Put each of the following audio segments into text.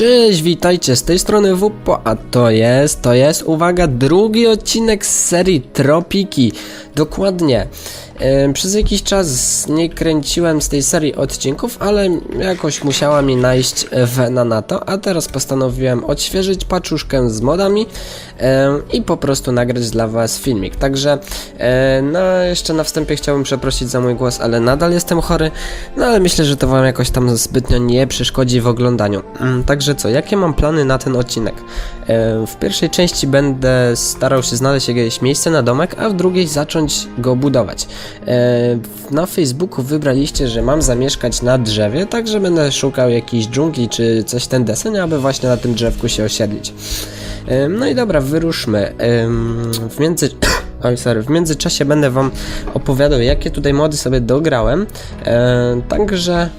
Cześć, witajcie z tej strony WUPO, a to jest, to jest, uwaga, drugi odcinek z serii Tropiki. Dokładnie. Przez jakiś czas nie kręciłem z tej serii odcinków, ale jakoś musiała mi najść wena na to, a teraz postanowiłem odświeżyć paczuszkę z modami i po prostu nagrać dla was filmik. Także, no jeszcze na wstępie chciałbym przeprosić za mój głos, ale nadal jestem chory, no ale myślę, że to wam jakoś tam zbytnio nie przeszkodzi w oglądaniu. Mm, Także co, jakie mam plany na ten odcinek? W pierwszej części będę starał się znaleźć jakieś miejsce na domek, a w drugiej zacząć go budować. E, Na Facebooku wybraliście, że mam zamieszkać na drzewie, także będę szukał jakiejś dżungli czy coś ten deseń, aby właśnie na tym drzewku się osiedlić. E, No i dobra, wyruszmy. Em, W między... Oj, sorry, w międzyczasie będę wam opowiadał, jakie tutaj mody sobie dograłem. E, także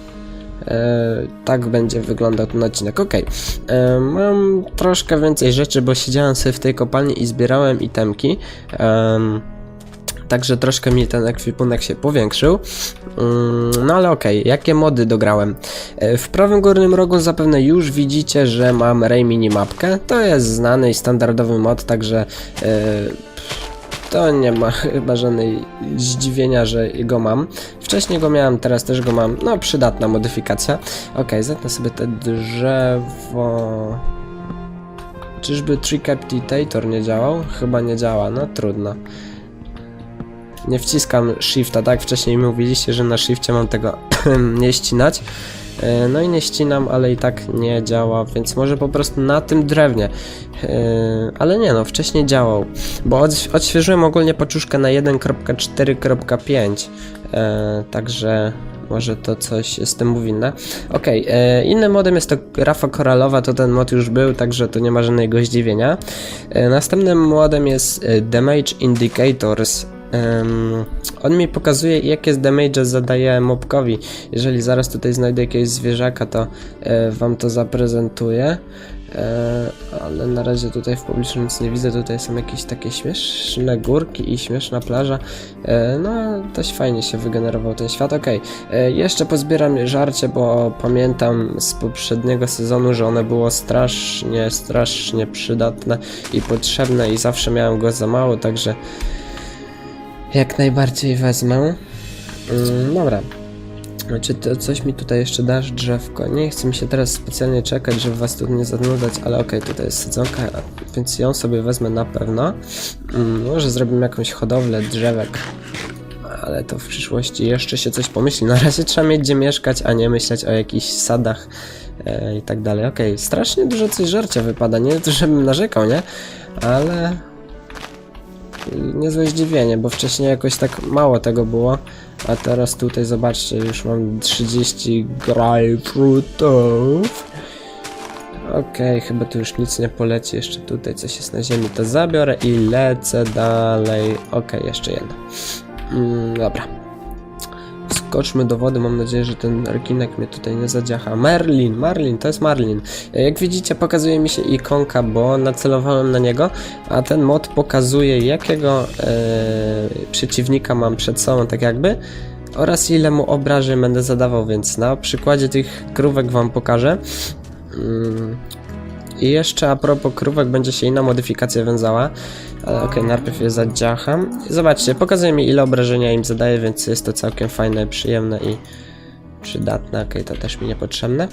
E, tak będzie wyglądał ten odcinek. Ok, e, mam troszkę więcej rzeczy, bo siedziałem sobie w tej kopalni i zbierałem itemki. Em, Także troszkę mi ten ekwipunek się powiększył. Mm, No ale okej, jakie mody dograłem? E, W prawym górnym rogu zapewne już widzicie, że mam Ray Minimapkę. To jest znany i standardowy mod, także e, to nie ma chyba żadnej zdziwienia, że go mam. Wcześniej go miałem, teraz też go mam. No, przydatna modyfikacja. Ok, zetnę sobie te drzewo. Czyżby Tricapitator nie działał? Chyba nie działa, no trudno. Nie wciskam shifta, tak? Wcześniej mówiliście, że na shifcie mam tego nie ścinać. E, No i nie ścinam, ale i tak nie działa, więc może po prostu na tym drewnie. E, Ale nie no, wcześniej działał, bo odś- odświeżyłem ogólnie paczuszkę na 1.4.5, e, także może to coś jest temu winne. Okej, e, innym modem jest to grafa koralowa, to ten mod już był, także to nie ma żadnego zdziwienia. Następnym modem jest Damage Indicators. Em, on mi pokazuje, jakie damage zadaje mobkowi. Jeżeli zaraz tutaj znajdę jakiegoś zwierzaka, to e, wam to zaprezentuję. E, ale na razie tutaj w pobliżu nic nie widzę. Tutaj są jakieś takie śmieszne górki i śmieszna plaża. E, no, dość fajnie się wygenerował ten świat. Okej, e, jeszcze pozbieram żarcie, bo pamiętam z poprzedniego sezonu, że one było strasznie, strasznie przydatne i potrzebne i zawsze miałem go za mało, także jak najbardziej wezmę. Mm, dobra. Czy to coś mi tutaj jeszcze dasz, drzewko? Nie chcę mi się teraz specjalnie czekać, żeby was tu nie zanudzać, ale okej, tutaj jest sadzonka, więc ją sobie wezmę na pewno. Mm, może zrobimy jakąś hodowlę drzewek, ale to w przyszłości jeszcze się coś pomyśli. Na razie trzeba mieć gdzie mieszkać, a nie myśleć o jakichś sadach e, i tak dalej. Okej, strasznie dużo coś żarcia wypada, nie żebym narzekał, nie? Ale niezłe zdziwienie, bo wcześniej jakoś tak mało tego było, a teraz tutaj zobaczcie, już mam 30 grapefruitów. Okej, chyba tu już nic nie poleci, jeszcze tutaj coś jest na ziemi, to zabiorę i lecę dalej. Okej, jeszcze jedno. Mm, dobra. Skoczmy do wody, mam nadzieję, że ten rekinek mnie tutaj nie zadziacha. Merlin, Marlin, to jest Marlin. E, Jak widzicie, pokazuje mi się ikonka, bo nacelowałem na niego, a ten mod pokazuje, jakiego e, przeciwnika mam przed sobą, tak jakby, oraz ile mu obrażeń będę zadawał, więc na przykładzie tych krówek wam pokażę. Mm. I jeszcze a propos krówek będzie się inna modyfikacja wiązała. Ale okej, najpierw je zadziacham. Zobaczcie, pokazuje mi ile obrażenia im zadaje, więc jest to całkiem fajne, przyjemne i przydatne. Okej, to też mi niepotrzebne.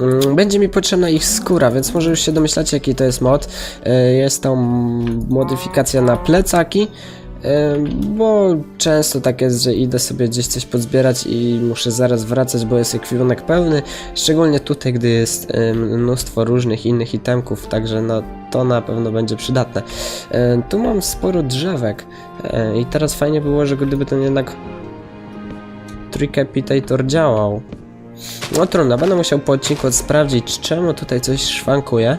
Mm, Będzie mi potrzebna ich skóra, więc może już się domyślacie jaki to jest mod. E, Jest to modyfikacja na plecaki. Bo często tak jest, że idę sobie gdzieś coś pozbierać i muszę zaraz wracać, bo jest ekwipunek pełny. Szczególnie tutaj, gdy jest mnóstwo różnych innych itemków, także no to na pewno będzie przydatne. Tu mam sporo drzewek i teraz fajnie było, że gdyby ten jednak Tricapitator działał. No trudno, będę musiał po odcinku sprawdzić, czemu tutaj coś szwankuje.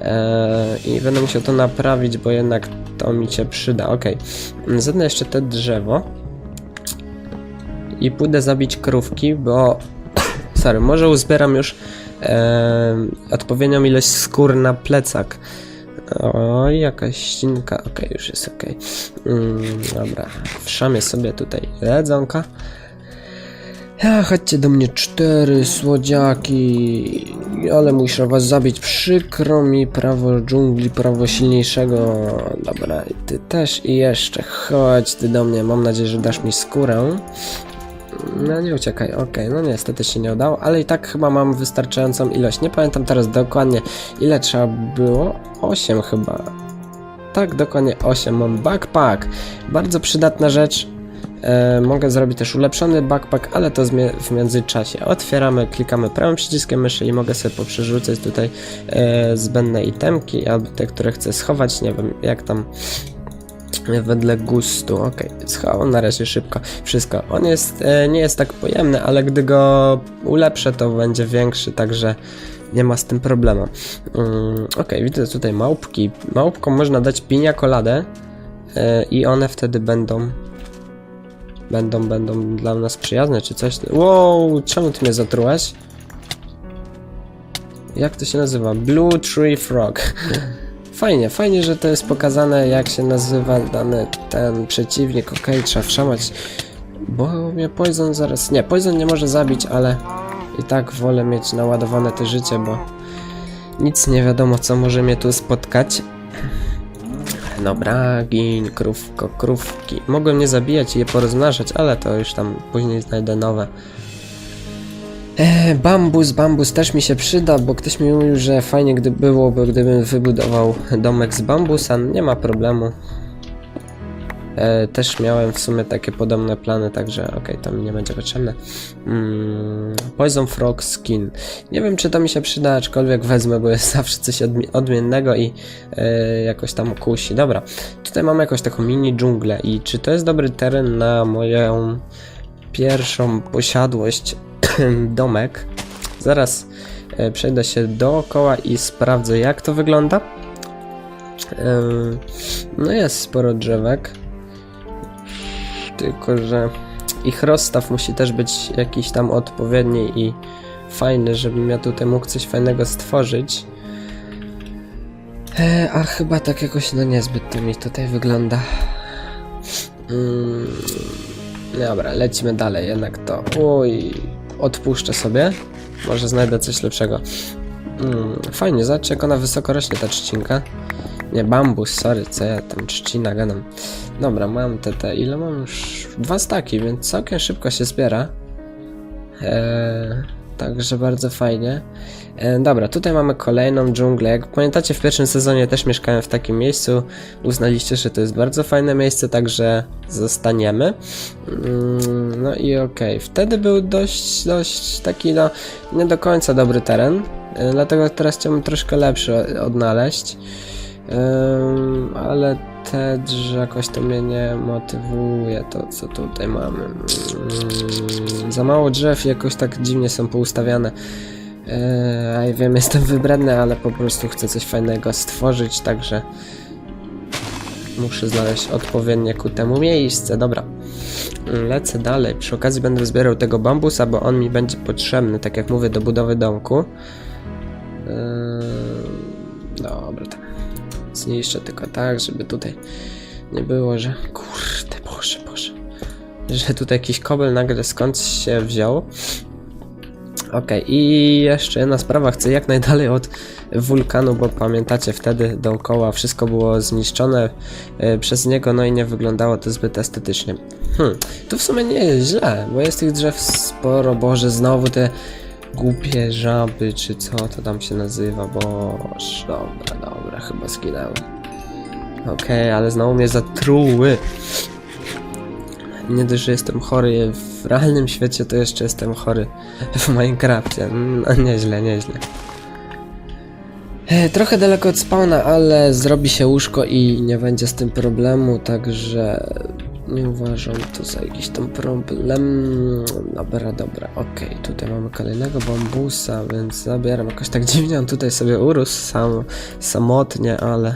Eee, I będę musiał to naprawić, bo jednak to mi się przyda. Ok, zetnę jeszcze te drzewo. I pójdę zabić krówki, bo... Sorry, może uzbieram już em, odpowiednią ilość skór na plecak. Oj, jakaś ścinka. Okej, już jest okej. Mm, dobra, wszamię sobie tutaj jedzonka. Ja, chodźcie do mnie cztery słodziaki, ale muszę was zabić. Przykro mi, prawo dżungli, prawo silniejszego. Dobra, ty też i jeszcze. Chodź ty do mnie, mam nadzieję, że dasz mi skórę. No nie uciekaj, okej, no niestety się nie udało, ale i tak chyba mam wystarczającą ilość. Nie pamiętam teraz dokładnie ile trzeba było. 8 chyba. Tak, dokładnie 8. Mam backpack. Bardzo przydatna rzecz. E, mogę zrobić też ulepszony backpack, ale to w międzyczasie. Otwieramy, klikamy prawym przyciskiem myszy i mogę sobie poprzerzucać tutaj e, zbędne itemki, albo te, które chcę schować, nie wiem, jak tam wedle gustu. Okej, schował na razie szybko wszystko. On jest, e, nie jest tak pojemny, ale gdy go ulepszę, to będzie większy, także nie ma z tym problemu. Mm, Okej, widzę tutaj małpki. Małpkom można dać pinia koladę e, i one wtedy będą będą, będą dla nas przyjazne, czy coś. Wow, czemu ty mnie zatrułaś? Jak to się nazywa? Blue Tree Frog. Fajnie, fajnie, że to jest pokazane, jak się nazywa dany ten przeciwnik. Okej, trzeba wszamać, bo mnie Poison zaraz... Nie, Poison nie może zabić, ale i tak wolę mieć naładowane te życie, bo nic nie wiadomo, co może mnie tu spotkać. Dobra, gin, krówko, krówki. Mogłem nie zabijać i je porozmnażać, ale to już tam później znajdę nowe. E, bambus, bambus też mi się przyda, bo ktoś mi mówił, że fajnie gdy byłoby, gdybym wybudował domek z bambusa. Nie ma problemu. E, też miałem w sumie takie podobne plany, także okej, to mi nie będzie potrzebne. Mm, Poison Frog Skin. Nie wiem, czy to mi się przyda, aczkolwiek wezmę, bo jest zawsze coś odmi- odmiennego i e, jakoś tam kusi. Dobra, tutaj mamy jakąś taką mini dżunglę i czy to jest dobry teren na moją pierwszą posiadłość domek? Zaraz e, przejdę się dookoła i sprawdzę, jak to wygląda. Em, No jest sporo drzewek. Tylko, że ich rozstaw musi też być jakiś tam odpowiedni i fajny, żebym ja tutaj mógł coś fajnego stworzyć. E, a chyba tak jakoś no niezbyt to mi tutaj wygląda. Mm, dobra, lecimy dalej, jednak to. Oj, odpuszczę sobie. Może znajdę coś lepszego. Mm, fajnie, zobaczcie jak ona wysoko rośnie ta trzcinka. Nie, bambus, sorry, co ja tam trzcina gadam. Dobra, mam te, te, ile mam już? Dwa staki, więc całkiem szybko się zbiera. Eee, także bardzo fajnie. E, dobra, tutaj mamy kolejną dżunglę. Jak pamiętacie, w pierwszym sezonie też mieszkałem w takim miejscu. Uznaliście, że to jest bardzo fajne miejsce, także zostaniemy. Mm, no i okej, wtedy był dość, dość taki, no, nie do końca dobry teren. E, dlatego teraz chciałbym troszkę lepszy odnaleźć. Ale też jakoś to mnie nie motywuje, to co tutaj mamy. Mm, za mało drzew jakoś tak dziwnie są poustawiane. Yy, a ja wiem, jestem wybredny, ale po prostu chcę coś fajnego stworzyć, także muszę znaleźć odpowiednie ku temu miejsce. Dobra, lecę dalej. Przy okazji będę zbierał tego bambusa, bo on mi będzie potrzebny, tak jak mówię, do budowy domku. Yy, zniszczę tylko tak, żeby tutaj nie było, że kurde, boże, boże, że tutaj jakiś kobel nagle skąd się wziął. Okej, i jeszcze jedna sprawa, chcę jak najdalej od wulkanu, bo pamiętacie, wtedy dookoła wszystko było zniszczone e, przez niego, no i nie wyglądało to zbyt estetycznie. Hmm, tu w sumie nie jest źle, bo jest tych drzew sporo, boże, znowu te głupie żaby, czy co to tam się nazywa, boż, dobra, dobra, chyba zginęły. Okej, ale znowu mnie zatruły. Nie dość, że jestem chory w realnym świecie, to jeszcze jestem chory w Minecrafcie. No nieźle, nieźle. E, Trochę daleko od spawna, ale zrobi się łóżko i nie będzie z tym problemu, także nie uważam to za jakiś tam problem. Dobra, dobra, okej, tutaj mamy kolejnego bambusa, więc zabieram. Jakoś tak dziwnie on tutaj sobie urósł sam, samotnie, ale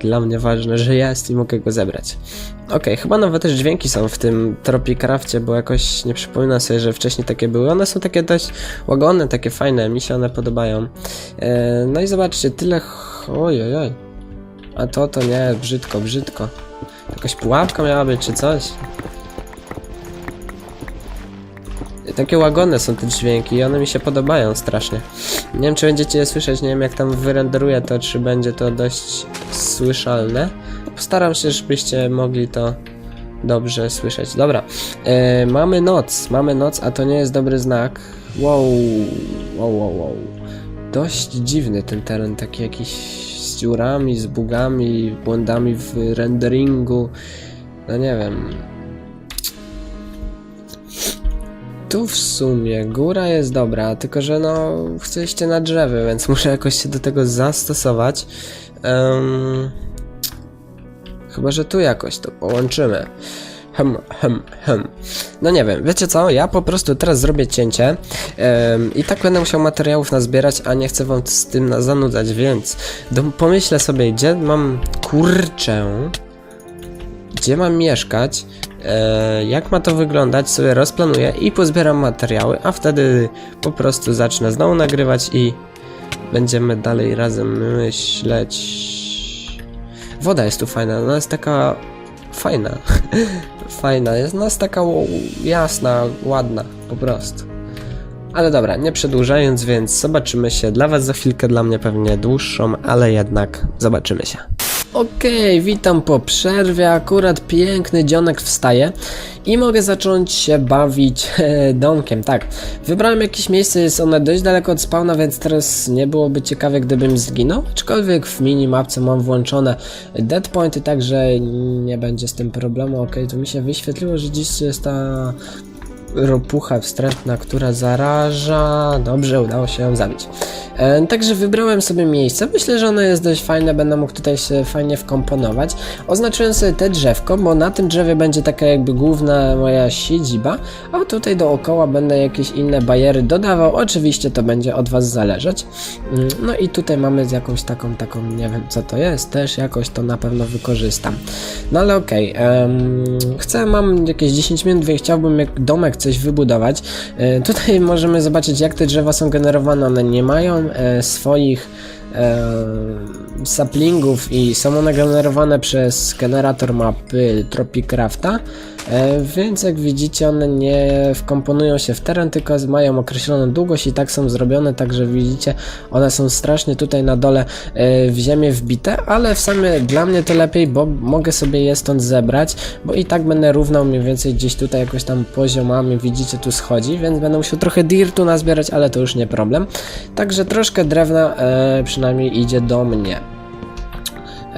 dla mnie ważne, że jest i mogę go zebrać. Okej, chyba nawet też dźwięki są w tym Tropicrafcie, bo jakoś nie przypominam sobie, że wcześniej takie były. One są takie dość łagodne, takie fajne, mi się one podobają. E, no i zobaczcie, tyle... ch- Oj, oj, oj. A to, to nie, brzydko, brzydko. Jakaś pułapka miała być, czy coś? Takie łagodne są te dźwięki i one mi się podobają strasznie. Nie wiem, czy będziecie je słyszeć, nie wiem jak tam wyrenderuję to, czy będzie to dość słyszalne. Postaram się, żebyście mogli to dobrze słyszeć. Dobra, e, mamy noc, mamy noc, a to nie jest dobry znak. Wow, wow, wow, wow. Dość dziwny ten teren, taki jakiś z dziurami, z bugami, błędami w renderingu. No nie wiem. Tu w sumie góra jest dobra, tylko że no chcę iść na drzewy, więc muszę jakoś się do tego zastosować. Em, chyba, że tu jakoś to połączymy. Hem, hem, hem. No nie wiem, wiecie co? Ja po prostu teraz zrobię cięcie i tak będę musiał materiałów nazbierać, a nie chcę wam z tym na zanudzać, więc do, pomyślę sobie, gdzie mam kurczę, gdzie mam mieszkać, e, jak ma to wyglądać, sobie rozplanuję i pozbieram materiały, a wtedy po prostu zacznę znowu nagrywać i będziemy dalej razem myśleć. Woda jest tu fajna, ona jest taka fajna. fajna, jest, ona jest taka jasna, ładna, po prostu. Ale dobra, nie przedłużając, więc zobaczymy się dla Was za chwilkę, dla mnie pewnie dłuższą, ale jednak zobaczymy się. Okej, witam po przerwie. Akurat piękny dzionek wstaje i mogę zacząć się bawić e, domkiem. Tak, wybrałem jakieś miejsce, jest one dość daleko od spawna, więc teraz nie byłoby ciekawe, gdybym zginął. Aczkolwiek w minimapce mam włączone dead pointy, także nie będzie z tym problemu. Okej, tu mi się wyświetliło, że dziś jest ta ropucha wstrętna, która zaraża. Dobrze, udało się ją zabić. E, także wybrałem sobie miejsce. Myślę, że ono jest dość fajne, będę mógł tutaj się fajnie wkomponować. Oznaczyłem sobie te drzewko, bo na tym drzewie będzie taka jakby główna moja siedziba, a tutaj dookoła będę jakieś inne bariery dodawał. Oczywiście to będzie od Was zależeć. Mm, No i tutaj mamy jakąś taką, taką, nie wiem co to jest, też jakoś to na pewno wykorzystam. No ale okej, em, chcę, mam jakieś 10 minut, więc chciałbym jak domek coś wybudować. E, tutaj możemy zobaczyć jak te drzewa są generowane, one nie mają e, swoich e, saplingów i są one generowane przez generator mapy Tropicrafta, więc jak widzicie one nie wkomponują się w teren, tylko mają określoną długość i tak są zrobione, także widzicie one są strasznie tutaj na dole e, w ziemię wbite, ale w sumie dla mnie to lepiej, bo mogę sobie je stąd zebrać, bo i tak będę równał mniej więcej gdzieś tutaj jakoś tam poziomami, widzicie tu schodzi, więc będę musiał trochę dirtu nazbierać, ale to już nie problem. Także troszkę drewna e, przynajmniej idzie do mnie.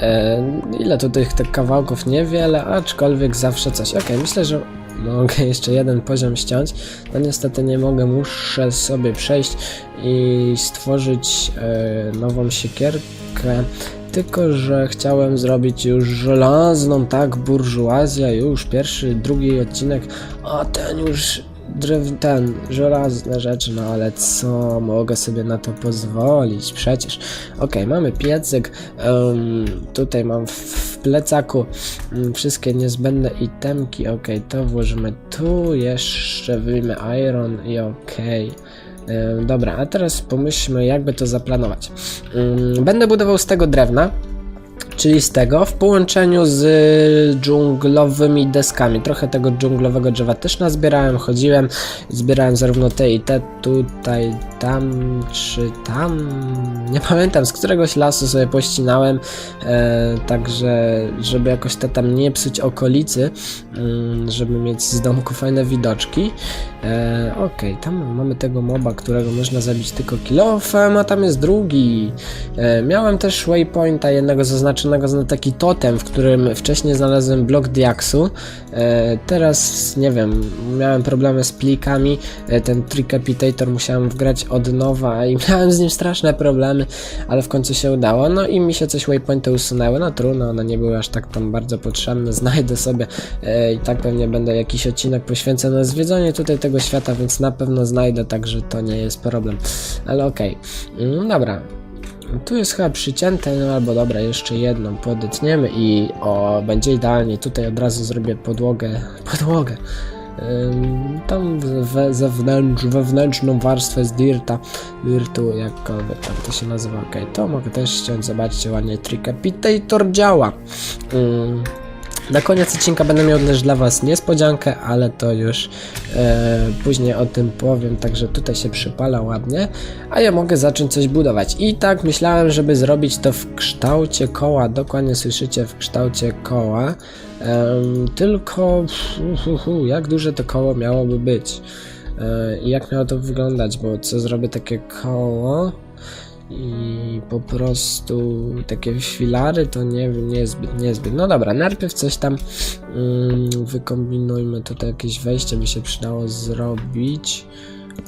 E, ile tu tych, tych kawałków? Niewiele, aczkolwiek zawsze coś. Okej, myślę, że mogę jeszcze jeden poziom ściąć. No niestety nie mogę, muszę sobie przejść i stworzyć e, nową siekierkę. Tylko, że chciałem zrobić już żelazną, tak, burżuazja, już pierwszy, drugi odcinek, a ten już drew, ten, żelazne rzeczy, no ale co, mogę sobie na to pozwolić, przecież. Okej, mamy piecyk, em, tutaj mam w, w plecaku mm, wszystkie niezbędne itemki, okej, to włożymy tu, jeszcze wyjmę iron i okej. Em, Dobra, a teraz pomyślmy, jakby to zaplanować. Mm, Będę budował z tego drewna, czyli z tego, w połączeniu z dżunglowymi deskami. Trochę tego dżunglowego drzewa też nazbierałem, chodziłem, zbierałem zarówno te i te, tutaj, tam, czy tam, nie pamiętam, z któregoś lasu sobie pościnałem, e, także, żeby jakoś to tam nie psuć okolicy, mm, żeby mieć z domku fajne widoczki. E, Okej, tam mamy tego moba, którego można zabić tylko kilofem, a tam jest drugi. E, miałem też waypointa jednego zaznaczonego na taki totem, w którym wcześniej znalazłem blok diaksu. E, teraz nie wiem, miałem problemy z plikami. E, ten Tricapitator musiałem wgrać od nowa i miałem z nim straszne problemy, ale w końcu się udało. No i mi się coś waypointy usunęły. No trudno, one nie były aż tak tam bardzo potrzebne. Znajdę sobie e, i tak pewnie będę jakiś odcinek poświęcony zwiedzaniu tutaj tego świata, więc na pewno znajdę, także to nie jest problem. Ale okej. Mm, Dobra, tu jest chyba przycięte, no albo dobra, jeszcze jedną podetniemy i o, będzie idealnie. Tutaj od razu zrobię podłogę, podłogę. Ym, Tam we, zewnętrz, wewnętrzną warstwę z dirta, dirtu, jakkolwiek tam to się nazywa, okej, to mogę też ściąć, zobaczcie, ładnie Tricapitator działa. Ym, Na koniec odcinka będę miał też dla Was niespodziankę, ale to już e, później o tym powiem, także tutaj się przypala ładnie, a ja mogę zacząć coś budować. I tak myślałem, żeby zrobić to w kształcie koła, dokładnie słyszycie, w kształcie koła, Em, tylko hu, hu, hu, jak duże to koło miałoby być? E, i jak miało to wyglądać, bo co zrobię takie koło i po prostu takie filary to nie, niezbyt, niezbyt. No dobra, najpierw coś tam wykombinujmy. Tutaj jakieś wejście by się przydało zrobić.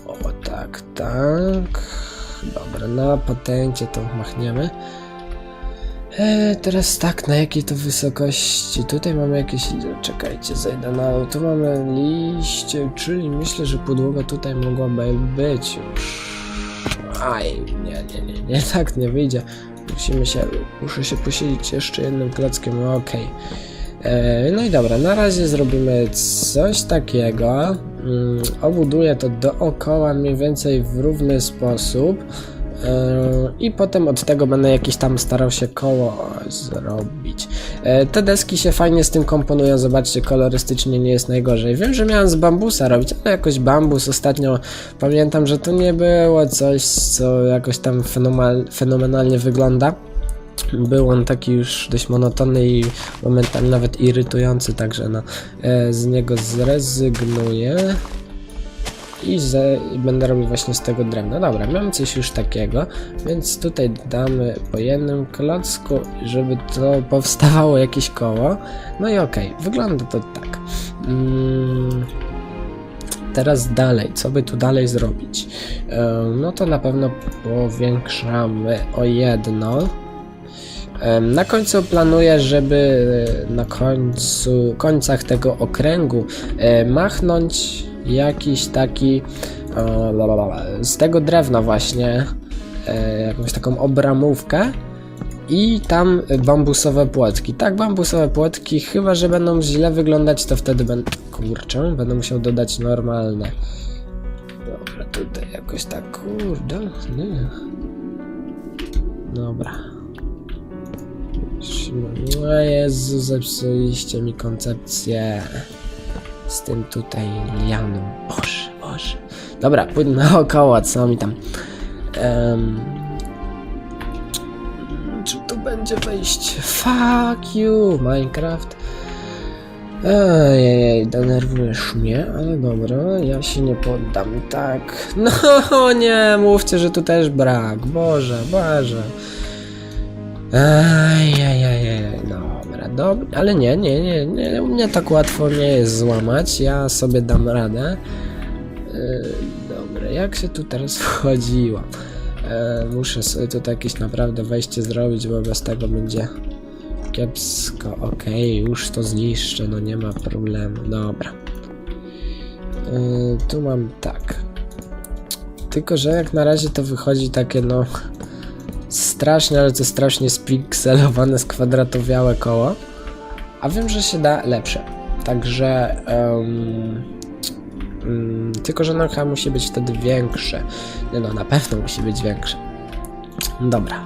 O tak, tak. Dobra, na patencie to machniemy. E, teraz tak, na jakiej to wysokości? Tutaj mamy jakieś. Czekajcie, zejdę na. Tu mamy liście, czyli myślę, że podłoga tutaj mogłaby być już. Aj, nie, nie, nie, nie, tak nie wyjdzie. Musimy się, muszę się posiedzieć jeszcze jednym klockiem, no okej. E, No i dobra, na razie zrobimy coś takiego. Mm, Obuduję to dookoła mniej więcej w równy sposób. E, I potem od tego będę jakiś tam starał się koło zrobić. E, Te deski się fajnie z tym komponują, zobaczcie, kolorystycznie nie jest najgorzej. Wiem, że miałem z bambusa robić, ale jakoś bambus ostatnio pamiętam, że to nie było coś, co jakoś tam fenomenal, fenomenalnie wygląda. Był on taki już dość monotonny i momentami nawet irytujący, także no, e, z niego zrezygnuję i ze, będę robił właśnie z tego drewna. Dobra, mamy coś już takiego, więc tutaj damy po jednym klocku, żeby to powstawało jakieś koło. No i okej, wygląda to tak. Mm, teraz dalej, co by tu dalej zrobić? E, No to na pewno powiększamy o jedno. Em, Na końcu planuję, żeby e, na końcu, końcach tego okręgu e, machnąć jakiś taki z tego drewna właśnie e, jakąś taką obramówkę i tam bambusowe płotki. Tak, bambusowe płotki, chyba że będą źle wyglądać, to wtedy będę. Kurczę, będę musiał dodać normalne. Dobra, tutaj jakoś tak, kurde. Nie. Dobra. No Jezu, zepsuliście mi koncepcję z tym tutaj lianą. Boże, Boże. Dobra, pójdę naokoło, co mi tam. Em, czy tu będzie wejście? Fuck you, Minecraft. Ejej, denerwujesz mnie, ale dobra, ja się nie poddam, tak. No nie, mówcie, że tu też brak. Boże, Boże. Ejejejej, dobra, dobra, ale nie, nie, nie, nie, u mnie tak łatwo nie jest złamać, ja sobie dam radę. Yy, dobra, jak się tu teraz wchodziło? Yy, muszę sobie tutaj jakieś naprawdę wejście zrobić, bo bez tego będzie kiepsko. Okej, już to zniszczę, no nie ma problemu, dobra. Yy, tu mam tak. Tylko, że jak na razie to wychodzi takie no strasznie, ale to strasznie spikselowane, skwadratowiałe koło. A wiem, że się da lepsze. Także. em, mm, tylko, że no chyba musi być wtedy większe. Nie no, na pewno musi być większe. Dobra.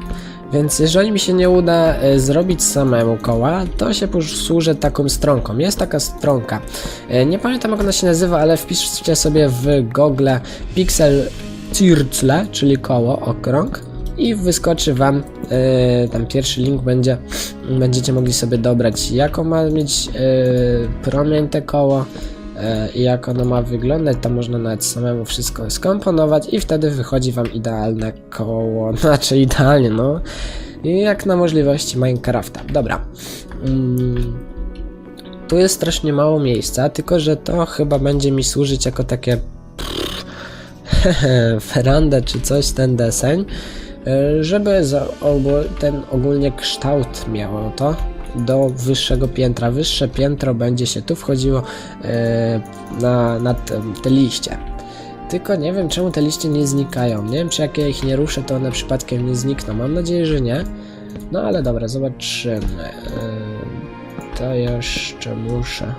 Więc jeżeli mi się nie uda e, zrobić samemu koła, to się posłużę taką stronką. Jest taka stronka. E, nie pamiętam jak ona się nazywa, ale wpiszcie sobie w Google Pixel Circle, czyli koło, okrąg i wyskoczy wam e, tam pierwszy link będzie będziecie mogli sobie dobrać jaką ma mieć e, promień te koło e, i jak ono ma wyglądać, tam można nawet samemu wszystko skomponować i wtedy wychodzi wam idealne koło, znaczy idealnie no jak na możliwości Minecrafta. Dobra. Mm. Tu jest strasznie mało miejsca, tylko że to chyba będzie mi służyć jako takie werandę czy coś, ten deseń, żeby za, ogól, ten ogólnie kształt miało to do wyższego piętra. Wyższe piętro będzie się tu wchodziło e, na, na te, te liście. Tylko nie wiem czemu te liście nie znikają. Nie wiem czy jak ja ich nie ruszę to one przypadkiem nie znikną. Mam nadzieję, że nie. No ale dobra, zobaczymy. E, To jeszcze muszę.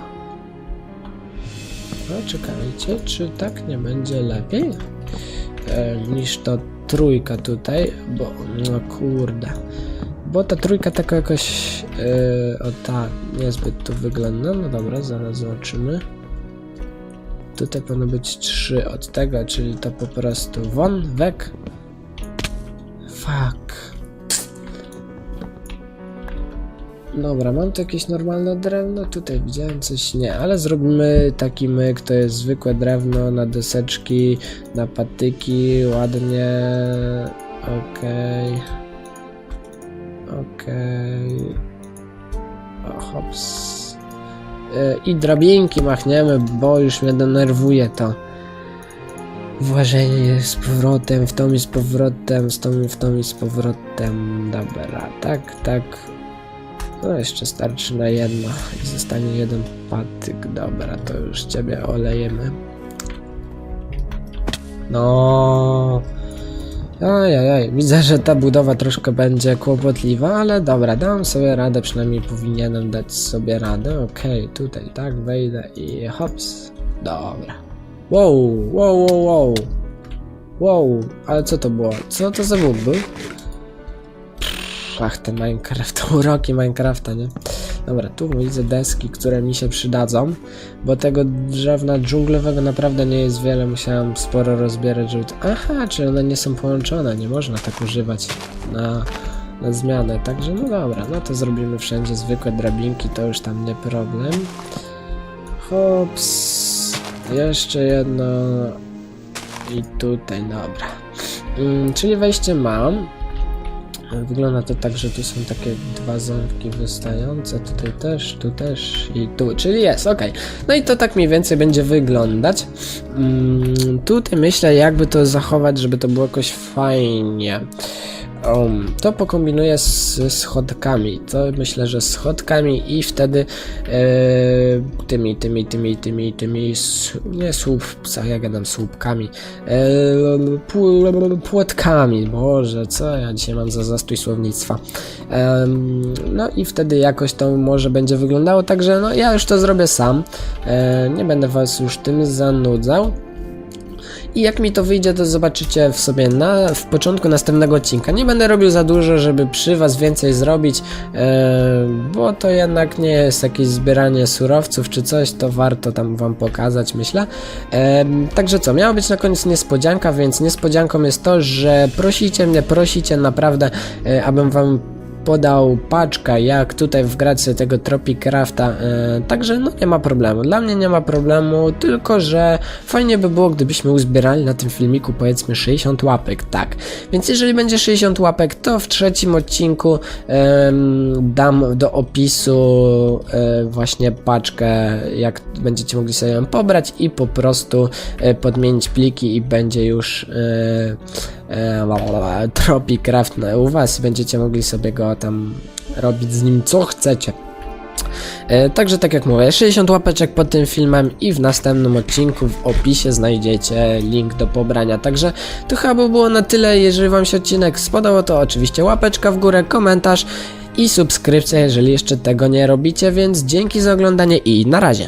No czekajcie, czy tak nie będzie lepiej e, niż to trójka tutaj, bo no kurde. Bo ta trójka taka jakoś... Yy, o ta, niezbyt tu wygląda. No dobra, zaraz zobaczymy. Tutaj powinno być trzy od tego, czyli to po prostu won, wek. Fuck. Dobra, mam tu jakieś normalne drewno? Tutaj widziałem coś, nie, ale zrobimy taki myk, to jest zwykłe drewno na deseczki, na patyki, ładnie, okej, okej, o hops, Yy, i drabinki machniemy, bo już mnie denerwuje to. Włażenie z powrotem, w tą i z powrotem, z tą i w tą i z powrotem, dobra, tak, tak, no jeszcze starczy na jedno i zostanie jeden patyk. Dobra, to już ciebie olejemy. No. Ojej, widzę, że ta budowa troszkę będzie kłopotliwa, ale dobra, dam sobie radę, przynajmniej powinienem dać sobie radę. Okej, tutaj tak wejdę i hops. Dobra. Wow, wow, wow, wow. Wow, ale co to było? Co to za bóg był? Ach, ten Minecraft, uroki Minecrafta, nie? Dobra, tu widzę deski, które mi się przydadzą, bo tego drzewna dżunglowego naprawdę nie jest wiele, musiałem sporo rozbierać, żeby... Aha, czy one nie są połączone, nie można tak używać na, na zmianę, także no dobra, no to zrobimy wszędzie zwykłe drabinki, to już tam nie problem. Hops, jeszcze jedno i tutaj, dobra. Mm, czyli wejście mam, Wygląda to tak, że tu są takie dwa zamki wystające, tutaj też, tu też i tu, czyli jest, ok. No i to tak mniej więcej będzie wyglądać. Mm, tutaj myślę, jakby to zachować, żeby to było jakoś fajnie. Um, to pokombinuję z schodkami. To myślę, że schodkami i wtedy e, tymi, tymi, tymi, tymi, tymi, nie słupca, ja gadam słupkami, pł- płotkami, boże, co ja dzisiaj mam za zastój słownictwa. Em, no i wtedy jakoś to może będzie wyglądało, także no ja już to zrobię sam. E, nie będę was już tym zanudzał. I jak mi to wyjdzie, to zobaczycie w sobie na, w początku następnego odcinka. Nie będę robił za dużo, żeby przy Was więcej zrobić, e, bo to jednak nie jest jakieś zbieranie surowców czy coś, to warto tam Wam pokazać, myślę. E, także co, miała być na koniec niespodzianka, więc niespodzianką jest to, że prosicie mnie, prosicie naprawdę, e, abym Wam podał paczkę, jak tutaj wgrać sobie tego Tropicrafta, e, także no nie ma problemu, dla mnie nie ma problemu, tylko że fajnie by było, gdybyśmy uzbierali na tym filmiku powiedzmy 60 łapek, tak, więc jeżeli będzie 60 łapek, to w trzecim odcinku em, dam do opisu e, właśnie paczkę, jak będziecie mogli sobie ją pobrać i po prostu e, podmienić pliki i będzie już e, e, Tropicraft u was, będziecie mogli sobie go tam robić z nim co chcecie. E, Także tak jak mówię, 60 łapeczek pod tym filmem i w następnym odcinku w opisie znajdziecie link do pobrania. Także to chyba by było na tyle. Jeżeli Wam się odcinek spodobał, to oczywiście łapeczka w górę, komentarz i subskrypcja, jeżeli jeszcze tego nie robicie. Więc dzięki za oglądanie i na razie.